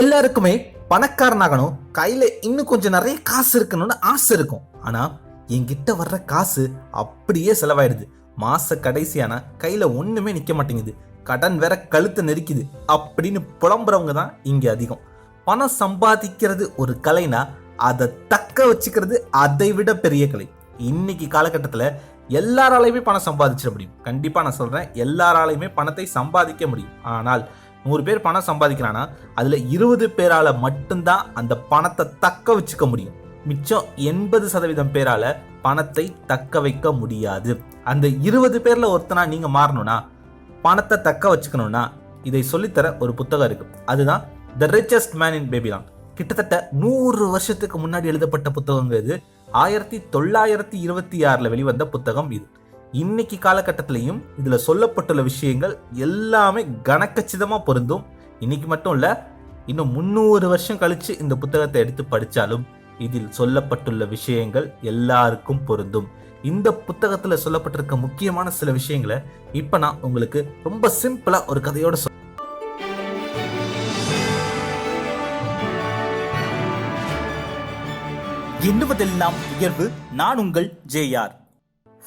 எல்லாருக்குமே பணக்காரனாகணும். கையில் இன்னும் கொஞ்சம் நிறைய காசு இருக்கணும்னு ஆசை இருக்கும். ஆனால் என்கிட்ட வர்ற காசு அப்படியே செலவாயிடுது. மாச கடைசியானா கையில் ஒன்றுமே நிற்க மாட்டேங்குது. கடன் வேற கழுத்தை நெருக்குது. அப்படின்னு புலம்புறவங்க தான் இங்கே அதிகம். பணம் சம்பாதிக்கிறது ஒரு கலைனா அதை தக்க வச்சுக்கிறது அதை விட பெரிய கலை. இன்னைக்கு காலகட்டத்தில் எல்லாராலையுமே பணம் சம்பாதிச்சிட முடியும். கண்டிப்பாக நான் சொல்கிறேன் எல்லாராலையுமே பணத்தை சம்பாதிக்க முடியும். ஆனால் நூறு பேர் பணம் சம்பாதிக்கிறான்னா அதில் இருபது பேரால் மட்டும்தான் அந்த பணத்தை தக்க வச்சுக்க முடியும். மிச்சம் எண்பது சதவீதம் பேரால பணத்தை தக்க வைக்க முடியாது. அந்த இருபது பேரில் ஒருத்தனா நீங்கள் மாறணும்னா பணத்தை தக்க வச்சுக்கணும்னா இதை சொல்லித்தர ஒரு புத்தகம் இருக்கு. அதுதான் the richest man in Babylon கிட்டத்தட்ட நூறு வருஷத்துக்கு முன்னாடி எழுதப்பட்ட புத்தகங்கிறது ஆயிரத்தி தொள்ளாயிரத்தி இருபத்தி ஆறில் வெளிவந்த புத்தகம் இது. இன்னைக்கு காலகட்டத்திலையும் இதில் சொல்லப்பட்டுள்ள விஷயங்கள் எல்லாமே கனக்கச்சிதமாக பொருந்தும். இன்னைக்கு மட்டும் இல்லை இன்னும் முந்நூறு வருஷம் கழித்து இந்த புத்தகத்தை எடுத்து படித்தாலும் இதில் சொல்லப்பட்டுள்ள விஷயங்கள் எல்லாருக்கும் பொருந்தும். இந்த புத்தகத்தில் சொல்லப்பட்டிருக்க முக்கியமான சில விஷயங்களை இப்போ நான் உங்களுக்கு ரொம்ப சிம்பிளாக ஒரு கதையோட சொல் எண்ணுவதெல்லாம் உயர்வு. நான் உங்கள் JR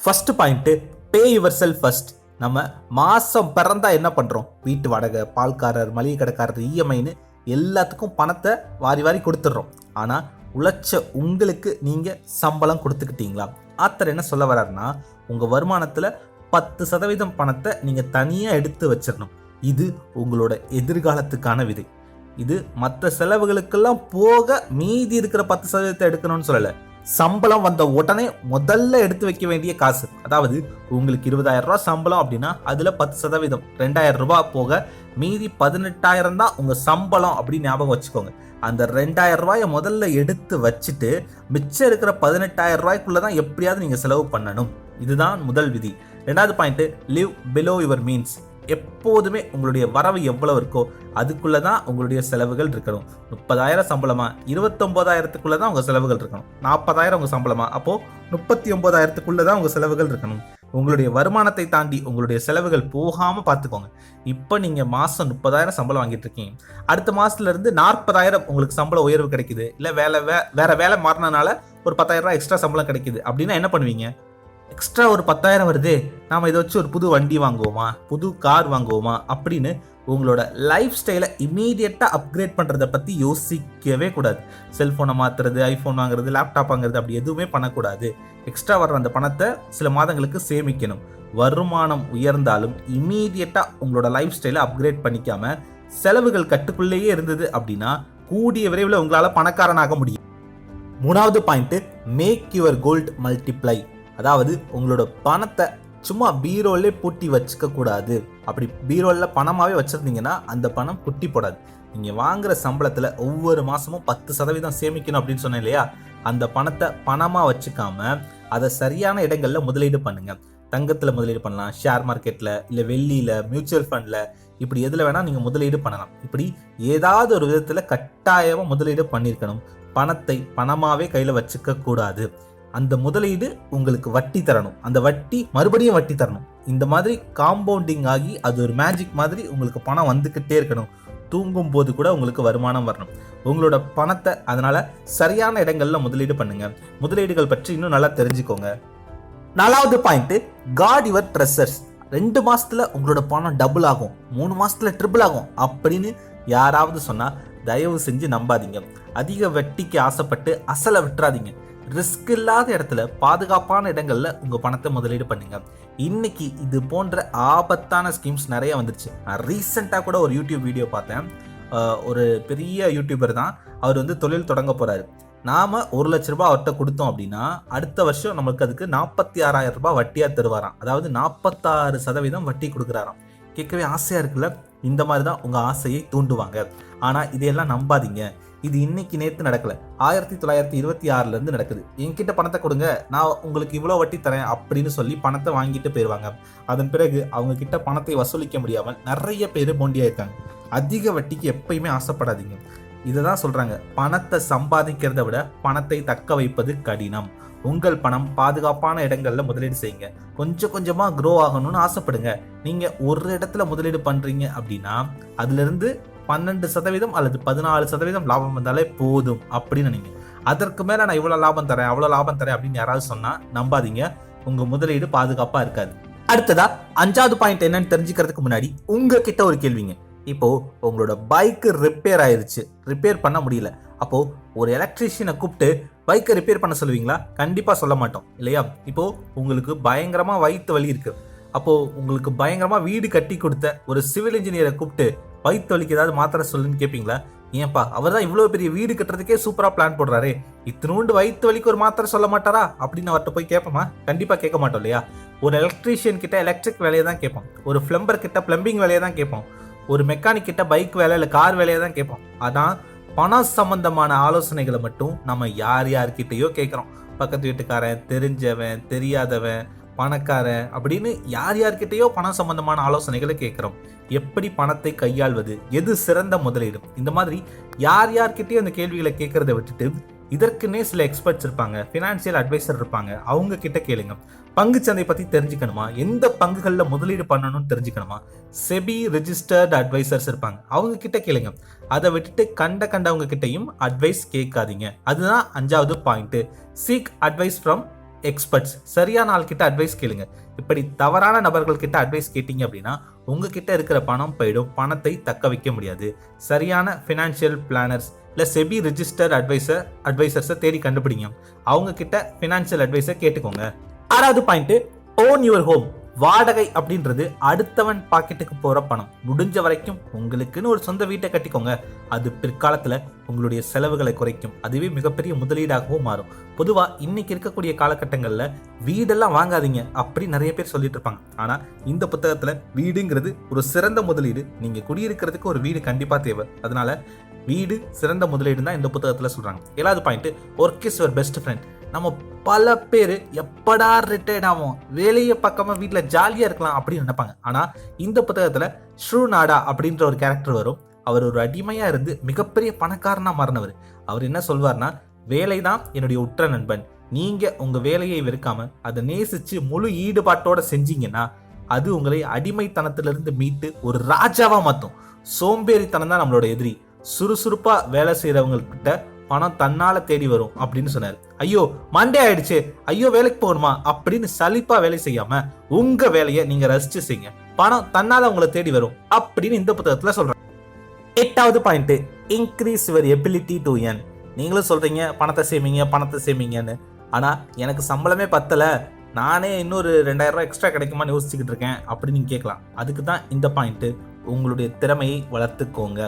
first point pay yourself first நம்ம மாதம் பிறந்தா என்ன பண்ணுறோம் வீட்டு வாடகை பால்காரர் மளிகை கடைக்காரர் இஎம்ஐன்னு எல்லாத்துக்கும் பணத்தை வாரி வாரி கொடுத்துட்றோம். ஆனால் உழைச்ச உங்களுக்கு நீங்கள் சம்பளம் கொடுத்துக்கிட்டீங்களா? ஆத்தர் என்ன சொல்ல வர்றாருன்னா உங்கள் வருமானத்தில் பத்து சதவீதம் பணத்தை நீங்கள் தனியாக எடுத்து வச்சிடணும். இது உங்களோட எதிர்காலத்துக்கான விதை. இது மற்ற செலவுகளுக்கெல்லாம் போக மீதி இருக்கிற பத்து சதவீதத்தை எடுக்கணும்னு சொல்லலை. சம்பளம் வந்த உடனே முதல்ல எடுத்து வைக்க வேண்டிய காசு. அதாவது உங்களுக்கு இருபதாயிரம் ரூபா சம்பளம் அப்படின்னா அதுல பத்து சதவீதம். ரெண்டாயிரம் ரூபாய் போக மீதி பதினெட்டாயிரம் தான் உங்க சம்பளம் அப்படின்னு ஞாபகம் வச்சுக்கோங்க. அந்த ரெண்டாயிரம் ரூபாயை முதல்ல எடுத்து வச்சுட்டு மிச்சம் இருக்கிற பதினெட்டாயிரம் ரூபாய்க்குள்ளே தான் எப்படியாவது நீங்கள் செலவு பண்ணணும். இதுதான் முதல் விதி. ரெண்டாவது point live below your means எப்போதுமே உங்களுடைய வரவு எவ்வளவு இருக்கோ அதுக்குள்ளே தான் உங்களுடைய செலவுகள் இருக்கணும். முப்பதாயிரம் சம்பளமா? இருபத்தொம்போதாயிரத்துக்குள்ளே தான் உங்கள் செலவுகள் இருக்கணும். நாற்பதாயிரம் உங்கள் சம்பளமா? அப்போது முப்பத்தி ஒம்போதாயிரத்துக்குள்ளே தான் உங்கள் செலவுகள் இருக்கணும். உங்களுடைய வருமானத்தை தாண்டி உங்களுடைய செலவுகள் போகாமல் பார்த்துக்கோங்க இப்போ நீங்கள் மாதம் முப்பதாயிரம் சம்பளம் வாங்கிட்டு இருக்கீங்க. அடுத்த மாதத்துலேருந்து நாற்பதாயிரம் உங்களுக்கு சம்பள உயர்வு கிடைக்குது. இல்லை வேலை வே- வேறு வேலை மாறினனால ஒரு பத்தாயிரம் எக்ஸ்ட்ரா சம்பளம் கிடைக்குது. அப்படின்னா என்ன பண்ணுவீங்க? எக்ஸ்ட்ரா ஒரு பத்தாயிரம் வருது. நாம் இதை வச்சு ஒரு புது வண்டி வாங்குவோமா? புது கார் வாங்குவோமா? அப்படின்னு உங்களோட லைஃப் ஸ்டைலை இமீடியட்டாக அப்கிரேட் பண்ணுறதை பற்றி யோசிக்கவே கூடாது. செல்ஃபோனை மாற்றுறது ஐஃபோன் வாங்குறது லேப்டாப் வாங்குறது அப்படி எதுவுமே பண்ணக்கூடாது. எக்ஸ்ட்ரா வர்ற அந்த பணத்தை சில மாதங்களுக்கு சேமிக்கணும். வருமானம் உயர்ந்தாலும் இமீடியட்டாக உங்களோட லைஃப் ஸ்டைலை அப்கிரேட் பண்ணிக்காம செலவுகள் கட்டுக்குள்ளேயே இருந்தது அப்படின்னா கூடிய விரைவில் உங்களால் பணக்காரனாக முடியும். மூணாவது point make your gold multiply அதாவது உங்களோட பணத்தை சும்மா பீரோலே பூட்டி வச்சுக்க கூடாது. அப்படி பீரோலில் பணமாகவே வச்சுருந்தீங்கன்னா அந்த பணம் குட்டி போடாது. நீங்கள் வாங்குற சம்பளத்தில் ஒவ்வொரு மாதமும் பத்து சதவீதம் சேமிக்கணும் அப்படின்னு சொன்னேன் இல்லையா? அந்த பணத்தை பணமாக வச்சுக்காம அதை சரியான இடங்களில் முதலீடு பண்ணுங்கள் தங்கத்தில் முதலீடு பண்ணலாம் ஷேர் மார்க்கெட்டில் இல்லை வெள்ளியில் மியூச்சுவல் ஃபண்டில் இப்படி எதில் வேணால் நீங்கள் முதலீடு பண்ணலாம். இப்படி ஏதாவது ஒரு விதத்தில் கட்டாயமாக முதலீடு பண்ணியிருக்கணும் பணத்தை பணமாகவே கையில் வச்சுக்க கூடாது. அந்த முதலீடு உங்களுக்கு வட்டி தரணும். அந்த வட்டி மறுபடியும் வட்டி தரணும். இந்த மாதிரி காம்பவுண்டிங் ஆகி அது ஒரு மேஜிக் மாதிரி உங்களுக்கு பணம் வந்துக்கிட்டே இருக்கணும். தூங்கும் போது கூட உங்களுக்கு வருமானம் வரணும். உங்களோட பணத்தை அதனால சரியான இடங்கள்ல முதலீடு பண்ணுங்க. முதலீடுகள் பற்றி இன்னும் நல்லா தெரிஞ்சுக்கோங்க. நாலாவது பாயிண்ட் காட் யுவர் ட்ரெஸ்ஸர்ஸ் ரெண்டு மாசத்துல உங்களோட பணம் டபுள் ஆகும். மூணு மாசத்துல ட்ரிபிள் ஆகும். அப்படின்னு யாராவது சொன்னா தயவு செஞ்சு நம்பாதீங்க. அதிக வட்டிக்கு ஆசைப்பட்டு அசலை விட்டுறாதீங்க. ரிஸ்க் இல்லாத இடத்துல பாதுகாப்பான இடங்களில் உங்கள் பணத்தை முதலீடு பண்ணுங்க. இன்னைக்கு இது போன்ற ஆபத்தான ஸ்கீம்ஸ் நிறைய வந்துருச்சு. நான் ரீசெண்டாக கூட ஒரு யூடியூப் வீடியோ பார்த்தேன். ஒரு பெரிய யூடியூபர் தான். அவர் வந்து தொழில் தொடங்க போகிறாரு நாம் ஒரு லட்ச ரூபாய் அவர்கிட்ட கொடுத்தோம் அப்படின்னா அடுத்த வருஷம் நமக்கு அதுக்கு நாற்பத்தி ஆறாயிரம் ரூபாய் வட்டியாக தருவாராம். அதாவது நாற்பத்தாறு சதவீதம் வட்டி கொடுக்குறாராம். கேட்கவே ஆசையாக இருக்குல்ல? இந்த மாதிரி தான் உங்கள் ஆசையை தூண்டுவாங்க. ஆனால் இதையெல்லாம் நம்பாதீங்க. இது இன்னைக்கு நேற்று நடக்கல. ஆயிரத்தி தொள்ளாயிரத்தி இருபத்தி ஆறுல இருந்து நடக்குது. என்கிட்ட பணத்தை கொடுங்க நான் உங்களுக்கு இவ்வளோ வட்டி தரேன் அப்படின்னு சொல்லி பணத்தை வாங்கிட்டு போயிடுவாங்க அதன் பிறகு அவங்க கிட்ட பணத்தை வசூலிக்க முடியாமல் நிறைய பேர் போண்டியாயிருக்காங்க அதிக வட்டிக்கு எப்பயுமே ஆசைப்படாதீங்க. இதை தான் சொல்றாங்க. பணத்தை சம்பாதிக்கிறத விட பணத்தை தக்க வைப்பது கடினம். உங்கள் பணம் பாதுகாப்பான இடங்களில் முதலீடு செய்யுங்க. கொஞ்சம் கொஞ்சமாக க்ரோ ஆகணும்னு ஆசைப்படுங்க. நீங்கள் ஒரு இடத்துல முதலீடு பண்ணுறீங்க அப்படின்னா அதுலேருந்து பன்னெண்டு சதவீதம் அல்லது பதினாலு சதவீதம் லாபம் வந்தாலே போதும் அப்படின்னு நினைங்க. அதற்கு மேலே நான் இவ்வளோ லாபம் தரேன் அவ்வளோ லாபம் தரேன் அப்படின்னு யாராவது சொன்னால் நம்பாதீங்க. உங்கள் முதலீடு பாதுகாப்பாக இருக்காது. அடுத்ததா அஞ்சாவது பாயிண்ட் என்னன்னு தெரிஞ்சுக்கிறதுக்கு முன்னாடி உங்ககிட்ட ஒரு கேள்விங்க. இப்போ உங்களோட பைக்கு ரிப்பேர் ஆயிருச்சு. ரிப்பேர் பண்ண முடியல. அப்போ ஒரு எலக்ட்ரீஷியனை கூப்பிட்டு பைக்கை ரிப்பேர் பண்ண சொல்லுவீங்களா? கண்டிப்பாக சொல்ல மாட்டோம். இல்லையா? இப்போ உங்களுக்கு பயங்கரமாக வயிற்று வலி இருக்கு. அப்போ உங்களுக்கு பயங்கரமாக வீடு கட்டி கொடுத்த ஒரு சிவில் இன்ஜினியரை கூப்பிட்டு வயிற்று வலிக்கு ஏதாவது மாத்திரை சொல்லுன்னு கேட்பீங்களா ஏன்பா அவர் தான் இவ்வளோ பெரிய வீடு கட்டுறதுக்கே சூப்பராக பிளான் போடுறாரு. இத்தினூண்டு வயிற்று வலிக்கு ஒரு மாத்திரை சொல்ல மாட்டாரா? அப்படின்னு அவர்கிட்ட போய் கேட்போமா கண்டிப்பாக கேட்க மாட்டோம் இல்லையா? ஒரு எலக்ட்ரீஷியன் கிட்ட எலக்ட்ரிக் வேலையை தான் கேட்போம். ஒரு பிளம்பர் கிட்ட பிளம்பிங் வேலையை தான் கேட்போம். ஒரு மெக்கானிக் கிட்ட பைக் வேலை இல்லை கார் வேலையை தான் கேட்போம். அதான் பணம் சம்பந்தமான ஆலோசனைகளை மட்டும் நம்ம யார் யார்கிட்டயோ கேட்குறோம். பக்கத்து வீட்டுக்காரன் தெரிஞ்சவன் தெரியாதவன் பணக்காரன் அப்படின்னு யார் யார்கிட்டயோ பணம் சம்பந்தமான ஆலோசனைகளை கேட்குறோம். எப்படி பணத்தை கையாள்வது எது சிறந்த முதலீடு? இந்த மாதிரி யார் யார்கிட்டயும் அந்த கேள்விகளை கேட்கறத விட்டுட்டு இதற்குன்னே சில எக்ஸ்பர்ட்ஸ் இருப்பாங்க ஃபினான்சியல் அட்வைசர் இருப்பாங்க. அவங்க கிட்ட கேளுங்க. பங்குச்சந்தை பத்தி தெரிஞ்சுக்கணுமா? எந்த பங்குகளில் முதலீடு பண்ணணும்னு தெரிஞ்சுக்கணுமா? செபி ரிஜிஸ்டர்ட் அட்வைசர்ஸ் இருப்பாங்க. அவங்க கிட்ட கேளுங்க. அதை விட்டுட்டு கண்ட கண்டவங்க கிட்டையும் அட்வைஸ் கேட்காதீங்க. அதுதான் அஞ்சாவது point seek advice from experts சரியான ஆள்கிட்ட அட்வைஸ் கேளுங்க. இப்படி தவறான நபர்கள்கிட்ட அட்வைஸ் கேட்டீங்க அப்படின்னா உங்ககிட்ட இருக்கிற பணம் போயிடும். பணத்தை தக்க வைக்க முடியாது. சரியான ஃபினான்ஷியல் பிளானர்ஸ் இல்லை செபி ரிஜிஸ்டர் அட்வைசர் அட்வைசர்ஸை தேடி கண்டுபிடிங்க. அவங்க கிட்ட ஃபினான்ஷியல் அட்வைஸை கேட்டுக்கோங்க. ஆறாவது பாயிண்ட் ஓன் யுவர் ஹோம் வாடகை அப்படின்றது அடுத்தவன் பாக்கெட்டுக்கு போற பணம். முடிஞ்ச வரைக்கும் உங்களுக்குன்னு ஒரு சொந்த வீட்டை கட்டிக்கோங்க. அது பிற்காலத்துல உங்களுடைய செலவுகளை குறைக்கும். அதுவே மிகப்பெரிய முதலீடாகவும் மாறும். பொதுவா இன்னைக்கு இருக்கக்கூடிய காலகட்டங்கள்ல வீடெல்லாம் வாங்காதீங்க அப்படி நிறைய பேர் சொல்லிட்டு இருப்பாங்க. ஆனா இந்த புத்தகத்துல வீடுங்கிறது ஒரு சிறந்த முதலீடு. நீங்க குடியிருக்கிறதுக்கு ஒரு வீடு கண்டிப்பா தேவை. அதனால வீடு சிறந்த முதலீடு தான் இந்த புத்தகத்துல சொல்றாங்க. ஏழாவது point work is your best friend நம்ம பல பேர் எப்படா ரிட்டையர்ட் ஆகும் வேலையை பக்கமாக வீட்டில் ஜாலியாக இருக்கலாம் அப்படின்னு நினைப்பாங்க. ஆனால் இந்த புத்தகத்தில் ஸ்ரூநாடா அப்படின்ற ஒரு கேரக்டர் வரும். அவர் ஒரு அடிமையாக இருந்து மிகப்பெரிய பணக்காரனாக மாறினவர். அவர் என்ன சொல்வார்னா வேலை தான் என்னுடைய உற்ற நண்பன். நீங்கள் உங்கள் வேலையை வெறுக்காமல் அதை நேசித்து முழு ஈடுபாட்டோடு செஞ்சீங்கன்னா அது உங்களை அடிமைத்தனத்திலிருந்து மீட்டு ஒரு ராஜாவாக மாற்றும் சோம்பேறித்தனம் தான் நம்மளோட எதிரி. சுறுசுறுப்பாக வேலை செய்கிறவங்கக்கிட்ட பணம் தன்னால தேடி வரும் அப்படின்னு சொன்னார். ஐயோ மண்டே ஆயிடுச்சு. ஐயோ வேலைக்கு போகணுமா? அப்படின்னு சலிப்பா வேலை செய்யாம உங்க வேலையை நீங்க ரசிச்சு செய்யுங்க. பணம் தன்னால உங்களை தேடி வரும் அப்படின்னு இந்த புத்தகத்துல சொல்றாங்க எட்டாவது point increase your ability to earn நீங்களும் சொல்றீங்க பணத்தை சேமிங்க பணத்தை சேமிங்கன்னு. ஆனா எனக்கு சம்பளமே பத்தல. நானே இன்னொரு ரெண்டாயிரம் ரூபாய் எக்ஸ்ட்ரா கிடைக்குமான்னு யோசிச்சுக்கிட்டு இருக்கேன் அப்படின்னு கேட்கலாம். அதுக்கு தான் இந்த பாயிண்ட் உங்களுடைய திறமையை வளர்த்துக்கோங்க.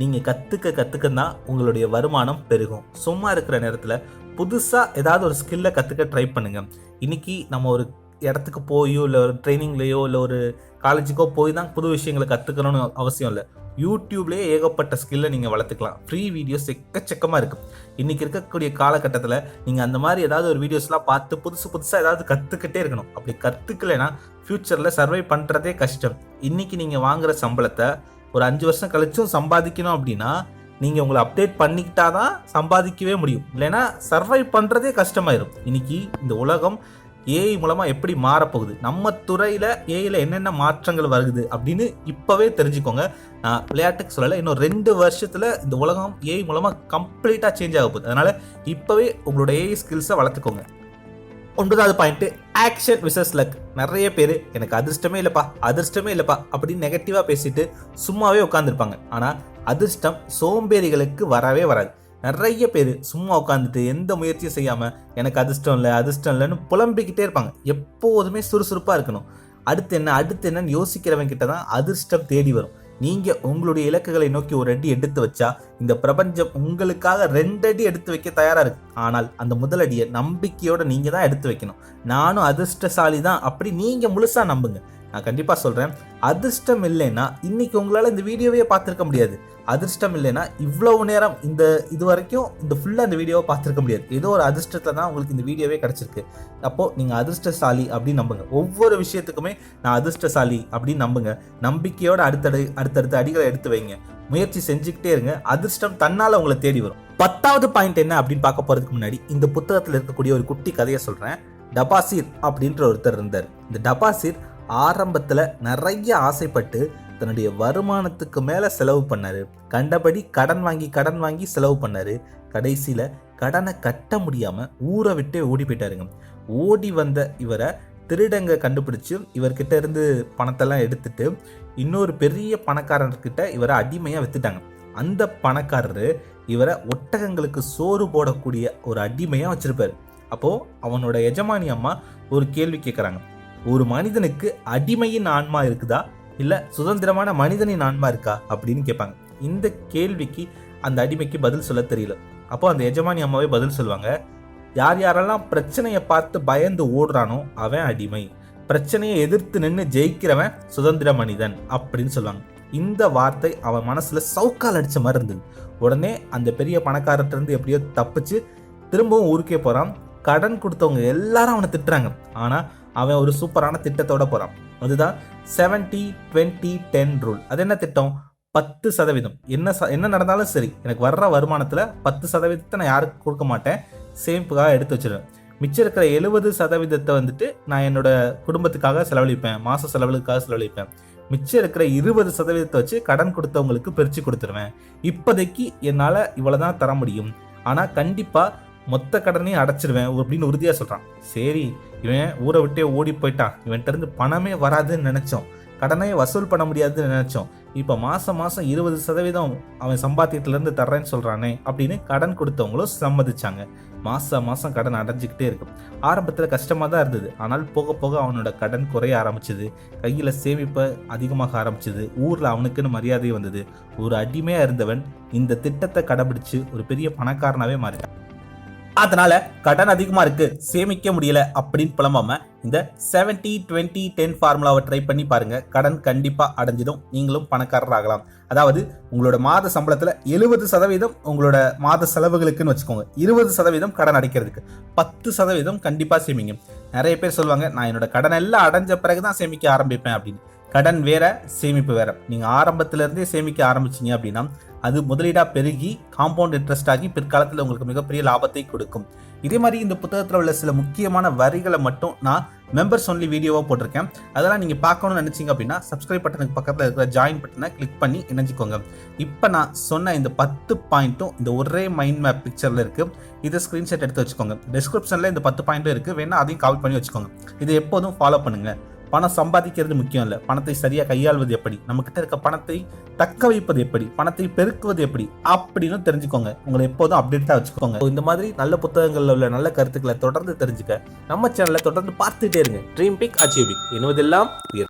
நீங்கள் கற்றுக்க கற்றுக்க தான் உங்களுடைய வருமானம் பெருகும். சும்மா இருக்கிற நேரத்தில் புதுசாக ஏதாவது ஒரு ஸ்கில்லை கற்றுக்க ட்ரை பண்ணுங்கள் இன்றைக்கி நம்ம ஒரு இடத்துக்கு போயோ இல்லை ஒரு ட்ரைனிங்லேயோ இல்லை ஒரு காலேஜுக்கோ போய் தான் புது விஷயங்களை கற்றுக்கணும்னு அவசியம் இல்லை. யூடியூப்லேயே ஏகப்பட்ட ஸ்கில்லை நீங்கள் வளர்த்துக்கலாம். ஃப்ரீ வீடியோஸ் எக்கச்சக்கமாக இருக்குது இன்றைக்கி இருக்கக்கூடிய காலகட்டத்தில் நீங்கள் அந்த மாதிரி ஏதாவது ஒரு வீடியோஸ்லாம் பார்த்து புதுசு புதுசாக ஏதாவது கற்றுக்கிட்டே இருக்கணும். அப்படி கற்றுக்கலைன்னா ஃப்யூச்சரில் சர்வை பண்ணுறதே கஷ்டம். இன்றைக்கி நீங்கள் வாங்குகிற சம்பளத்தை ஒரு அஞ்சு வருஷம் கழிச்சும் சம்பாதிக்கணும் அப்படின்னா நீங்கள் உங்களை அப்டேட் பண்ணிக்கிட்டா தான் சம்பாதிக்கவே முடியும். இல்லைன்னா சர்வை பண்ணுறதே கஷ்டமாயிரும். இன்னைக்கு இந்த உலகம் ஏஐ மூலமாக எப்படி மாறப்போகுது? நம்ம துறையில் ஏஐயில் என்னென்ன மாற்றங்கள் வருது அப்படின்னு இப்போவே தெரிஞ்சுக்கோங்க. நான் விளையாட்டுக்கு சொல்லலை இன்னும் ரெண்டு வருஷத்தில் இந்த உலகம் ஏஐ மூலமாக கம்ப்ளீட்டாக சேஞ்ச் ஆக போகுது. அதனால் இப்போவே உங்களோட ஏஐ ஸ்கில்ஸை வளர்த்துக்கோங்க. ஒன்பதாவது பாயிண்ட் ஆக்ஷன் விசஸ் லக் நிறைய பேர் எனக்கு அதிர்ஷ்டமே இல்லைப்பா அதிர்ஷ்டமே இல்லைப்பா அப்படின்னு நெகட்டிவாக பேசிட்டு சும்மாவே உட்காந்துருப்பாங்க ஆனால் அதிர்ஷ்டம் சோம்பேறிகளுக்கு வரவே வராது. நிறைய பேர் சும்மா உட்காந்துட்டு எந்த முயற்சியும் செய்யாமல் எனக்கு அதிர்ஷ்டம் இல்லை அதிர்ஷ்டம் இல்லைன்னு புலம்பிக்கிட்டே இருப்பாங்க. எப்போதுமே சுறுசுறுப்பாக இருக்கணும். அடுத்து என்ன அடுத்து என்னன்னு யோசிக்கிறவங்க கிட்ட தான் அதிர்ஷ்டம் தேடி வரும். நீங்க உங்களுடைய இலக்குகளை நோக்கி ஒரு அடி எடுத்து வச்சா இந்த பிரபஞ்சம் உங்களுக்காக ரெண்டு அடி எடுத்து வைக்க தயாராக இருக்கு. ஆனால் அந்த முதலடியை நம்பிக்கையோடு நம்பிக்கையோட தான் எடுத்து வைக்கணும். நானும் அதிர்ஷ்டசாலி தான் அப்படி நீங்க முழுசா நம்புங்க. நான் கண்டிப்பாக சொல்கிறேன் அதிர்ஷ்டம் இல்லைன்னா இன்றைக்கி உங்களால் இந்த வீடியோவே பார்த்துருக்க முடியாது. அதிர்ஷ்டம் இல்லைன்னா இவ்வளவு நேரம் இந்த இது வரைக்கும் இந்த ஃபுல்லாக இந்த வீடியோவை பார்த்துருக்க முடியாது. ஏதோ ஒரு அதிர்ஷ்டத்தை தான் உங்களுக்கு இந்த வீடியோவே கிடச்சிருக்கு. அப்போது நீங்கள் அதிர்ஷ்டசாலி அப்படின்னு நம்புங்க. ஒவ்வொரு விஷயத்துக்குமே நான் அதிர்ஷ்டசாலி அப்படின்னு நம்புங்க. நம்பிக்கையோட அடுத்தடு அடுத்தடுத்த அடிகளை எடுத்து வைங்க. முயற்சி செஞ்சுக்கிட்டே இருங்க. அதிர்ஷ்டம் தன்னால் உங்களை தேடி வரும். பத்தாவது பாயிண்ட் என்ன அப்படின்னு பார்க்க போகிறதுக்கு முன்னாடி இந்த புத்தகத்தில் இருக்கக்கூடிய ஒரு குட்டி கதையை சொல்கிறேன் டபாசிர் அப்படின்ற ஒருத்தர் இருந்தார். இந்த டபாசிர் ஆரம்பத்தில் நிறைய ஆசைப்பட்டு தன்னுடைய வருமானத்துக்கு மேலே செலவு பண்ணார். கண்டபடி கடன் வாங்கி கடன் வாங்கி செலவு பண்ணார். கடைசியில் கடனை கட்ட முடியாமல் ஊரை விட்டே ஓடி போயிட்டாருங்க. ஓடி வந்த இவரை திருடங்க கண்டுபிடிச்சு இவர்கிட்ட இருந்து பணத்தெல்லாம் எடுத்துட்டு இன்னொரு பெரிய பணக்காரர்கிட்ட இவரை அடிமையாக வித்துட்டாங்க. அந்த பணக்காரர் இவரை ஒட்டகங்களுக்கு சோறு போடக்கூடிய ஒரு அடிமையாக வச்சுருப்பார். அப்போது அவனோட எஜமானி அம்மா ஒரு கேள்வி கேட்குறாங்க ஒரு மனிதனுக்கு அடிமையின் ஆன்மா இருக்குதா? இல்லை சுதந்திரமான மனிதனின் ஆன்மா இருக்கா? அப்படின்னு கேட்பாங்க. இந்த கேள்விக்கு அந்த அடிமைக்கு பதில் சொல்ல தெரியல. அப்போ அந்த எஜமானி அம்மாவே பதில் சொல்லுவாங்க. யார் யாரெல்லாம் பிரச்சனையை பார்த்து பயந்து ஓடுறானோ அவன் அடிமை. பிரச்சனையை எதிர்த்து நின்று ஜெயிக்கிறவன் சுதந்திர மனிதன் அப்படின்னு சொல்லுவாங்க. இந்த வார்த்தை அவன் மனசில் சவுக்கால் அடித்த மாதிரி இருந்தது. உடனே அந்த பெரிய பணக்காரர்கிட்டருந்து எப்படியோ தப்பிச்சு திரும்பவும் ஊருக்கே போகிறான் கடன் கொடுத்தவங்க எல்லாரும் அவனை திட்டுறாங்க. ஆனால் அவன் ஒரு சூப்பரான திட்டத்தோட போகிறான் அதுதான் செவன்டி டுவெண்ட்டி டென் ரூல் அது என்ன திட்டம்? பத்து சதவீதம். என்ன ச- என்ன நடந்தாலும் சரி எனக்கு வர்ற வருமானத்தில் பத்து சதவீதத்தை நான் யாருக்கும் கொடுக்க மாட்டேன். சேமிப்புக்காக எடுத்து வச்சிருவேன். மிச்சம் இருக்கிற எழுபது சதவீதத்தை வந்துட்டு நான் என்னோட குடும்பத்துக்காக செலவழிப்பேன். மாத செலவுகளுக்காக செலவழிப்பேன். மிச்சம் இருக்கிற இருபது சதவீதத்தை வச்சு கடன் கொடுத்தவங்களுக்கு பிரித்து கொடுத்துருவேன். இப்போதைக்கு என்னால் இவ்வளோ தான் தர முடியும். ஆனால் கண்டிப்பாக மொத்த கடனையும் அடைச்சிருவேன் அப்படின்னு உறுதியாக சொல்கிறான் சரி இவன் ஊரை விட்டே ஓடி போயிட்டான். இவன்கிட்டருந்து பணமே வராதுன்னு நினச்சோம். கடனே வசூல் பண்ண முடியாதுன்னு நினச்சோம். இப்போ மாதம் மாதம் இருபது சதவீதம் அவன் சம்பாத்தியத்திலேருந்து தர்றேன்னு சொல்கிறானே அப்படின்னு கடன் கொடுத்தவங்களும் சம்மதிச்சாங்க. மாதம் மாதம் கடன் அடைஞ்சிக்கிட்டே இருக்கும் ஆரம்பத்தில் கஷ்டமாக தான் இருந்தது. ஆனால் போக போக அவனோட கடன் குறைய ஆரம்பிச்சது. கையில் சேமிப்பை அதிகமாக ஆரம்பிச்சது. ஊரில் அவனுக்குன்னு மரியாதை வந்தது. ஒரு அடிமையாக இருந்தவன் இந்த திட்டத்தை கடைபிடிச்சு ஒரு பெரிய பணக்காரனாகவே மாறிட்டான். அதனால கடன் அதிகமாக இருக்கு சேமிக்க முடியல அப்படின்னு புலம்பாம இந்த செவன்டி டுவெண்ட்டி டென் ஃபார்முலாவை ட்ரை பண்ணி பாருங்க. கடன் கண்டிப்பாக அடைஞ்சிடும். நீங்களும் பணக்காரர் ஆகலாம். அதாவது உங்களோட மாத சம்பளத்தில் எழுபது சதவீதம் உங்களோட மாத செலவுகளுக்குன்னு வச்சுக்கோங்க. இருபது சதவீதம் கடன் அடைக்கிறதுக்கு. பத்து சதவீதம் கண்டிப்பாக சேமிங்க. நிறைய பேர் சொல்லுவாங்க நான் என்னோட கடன் எல்லாம் அடைஞ்ச பிறகு தான் சேமிக்க ஆரம்பிப்பேன் அப்படின்னு. கடன் வேற சேமிப்பு வேற. நீங்கள் ஆரம்பத்திலேருந்தே சேமிக்க ஆரம்பிச்சீங்க அப்படின்னா அது முதலீடா பெருகி காம்பவுண்ட் இன்ட்ரெஸ்ட் ஆகி பிற்காலத்தில் உங்களுக்கு மிகப்பெரிய லாபத்தை கொடுக்கும். இதே மாதிரி இந்த புத்தகத்தில் உள்ள சில முக்கியமான வரிகளை மட்டும் நான் மெம்பர்ஸ் ஒன்லி வீடியோவாக போட்டிருக்கேன். அதெல்லாம் நீங்கள் பார்க்கணும்னு நினச்சிங்க அப்படின்னா சப்ஸ்கிரைப் பட்டனுக்கு பக்கத்தில் இருக்கிற ஜாயின் பட்டனை கிளிக் பண்ணி இணைஞ்சிக்கோங்க. இப்போ நான் சொன்ன இந்த பத்து பாயிண்ட்டும் இந்த ஒரே மைண்ட் மேப் பிக்சரில் இருக்குது இதை ஸ்க்ரீன்ஷாட் எடுத்து வச்சுக்கோங்க. டிஸ்கிரிப்ஷனில் இந்த பத்து பாயிண்ட்டும் இருக்குது வேணால் அதையும் கால் பண்ணி வச்சுக்கோங்க. இதை எப்போதும் ஃபாலோ பண்ணுங்கள் பணம் சம்பாதிக்கிறது முக்கியம் இல்லை. பணத்தை சரியாக கையாள்வது எப்படி? நம்மக்கிட்ட இருக்க பணத்தை தக்க வைப்பது எப்படி? பணத்தை பெருக்குவது எப்படி? அப்படின்னு தெரிஞ்சுக்கோங்க. உங்களை எப்போதும் அப்டேட்டாக வச்சுக்கோங்க. இந்த மாதிரி நல்ல புத்தகங்களில் உள்ள நல்ல கருத்துக்களை தொடர்ந்து தெரிஞ்சுக்க நம்ம சேனலை தொடர்ந்து பார்த்துட்டே இருங்க. ட்ரீம் பிக் அச்சீவ் பிக் என்பதெல்லாம்